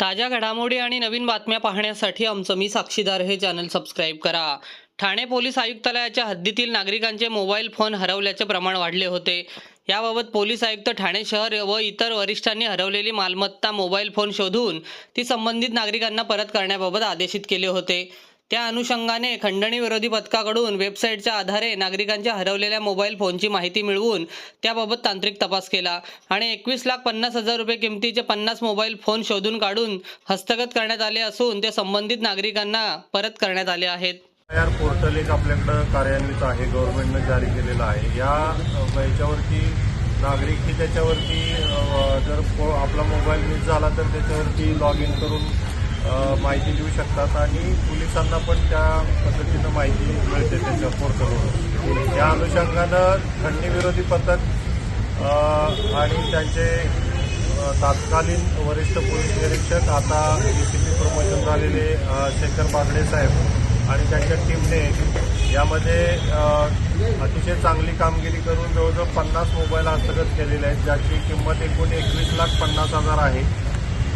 ताज्या घडामोडी आणि नवीन बातम्या पाहण्यासाठी आमचं मी साक्षीदार हे चॅनल सबस्क्राईब करा. ठाणे पोलीस आयुक्तालयाच्या हद्दीतील नागरिकांचे मोबाईल फोन हरवल्याचे प्रमाण वाढले होते. याबाबत पोलीस आयुक्त ठाणे शहर व इतर वरिष्ठांनी हरवलेली मालमत्ता मोबाईल फोन शोधून ती संबंधित नागरिकांना परत करण्याबाबत आदेशित केले होते. त्या अनुषंगाने खंडणी विरोधी पथकाकडून वेबसाईटच्या आधारे नागरिकांच्या हरवलेल्या मोबाईल फोनची माहिती मिळवून त्याबाबत तांत्रिक तपास केला. आणि एकवीस लाख पन्नास हजार रुपये किमतीचे पन्नास मोबाईल फोन शोधून काढून हस्तगत करण्यात आले असून ते संबंधित नागरिकांना परत करण्यात आले आहेत. आर पोर्टल एक आपल्याकडं कार्यान्वित आहे गव्हर्नमेंटनं जारी केलेलं आहे. या याच्यावरती नागरिक की त्याच्यावरती जर आपला मोबाईल मिस झाला तर त्याच्यावरती लॉग इन करून माहिती देऊ शकतात आणि पोलिसांना पण त्या पद्धतीनं माहिती मिळते त्यांच्या पोर्टलवर. या अनुषंगानं खंडणीविरोधी पथक आणि त्यांचे तत्कालीन तात्कालीन वरिष्ठ पोलीस निरीक्षक आता ए सी पी प्रमोशन झालेले शेखर बागडे साहेब आणि त्यांच्या टीमने यामध्ये अतिशय चांगली कामगिरी करून जवळजवळ पन्नास मोबाईल हस्तगत केलेले आहेत ज्याची किंमत एकूण एकवीस लाख पन्नास हजार आहे.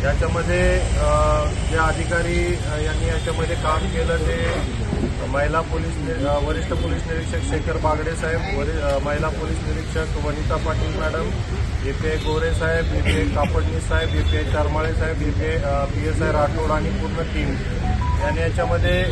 याच्यामध्ये जे अधिकारी यांनी याच्यामध्ये काम केलं ते महिला पोलीस नि- वरिष्ठ पोलीस निरीक्षक शेखर बागडे साहेब वरि महिला पोलीस निरीक्षक Vanita Patil madam A P I Gore Saheb A P I Kapadnis साहेब A P I Charmale Saheb A P I P S I Rathod आणि पूर्ण टीम. यांनी याच्यामध्ये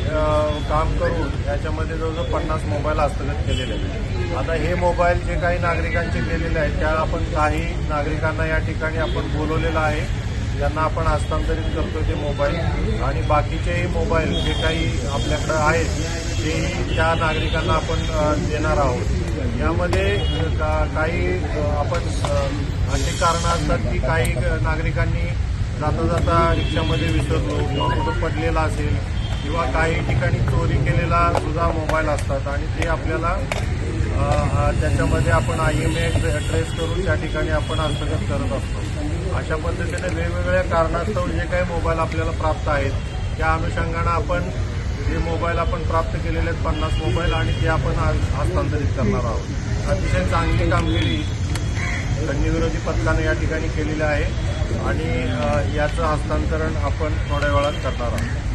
काम करून याच्यामध्ये जवळजवळ पन्नास मोबाईल हस्तगत केलेले आहेत. आता हे मोबाईल जे काही नागरिकांचे केलेले आहेत त्या आपण काही नागरिकांना या ठिकाणी आपण बोलवलेलं आहे. ज्यांना आपण हस्तांतरित करतो ते मोबाईल आणि बाकीचेही मोबाईल जे काही आपल्याकडं आहेत तेही त्या नागरिकांना आपण देणार आहोत. यामध्ये का- काही आपण अशी कारणं असतात की काही नागरिकांनी जाता जाता रिक्षामध्ये विसरलो किंवा कुठं पडलेला असेल किंवा काही ठिकाणी चोरी केलेला सुद्धा मोबाईल असतात आणि ते आपल्याला त्याच्यामध्ये आपण आय एम ए ट्रेस करून त्या ठिकाणी आपण हस्तगत करत असतो. अशा पद्धतीने वेगवेगळ्या कारणास्तव जे काही मोबाईल आपल्याला प्राप्त आहेत त्या अनुषंगानं आपण जे मोबाईल आपण प्राप्त केलेले आहेत पन्नास मोबाईल आणि ते आपण हस्तांतरित करणार आहोत. अतिशय चांगली कामगिरी खंडणीविरोधी पथकानं या ठिकाणी केलेली आहे आणि याचं हस्तांतरण आपण थोड्या वेळात करणार आहोत.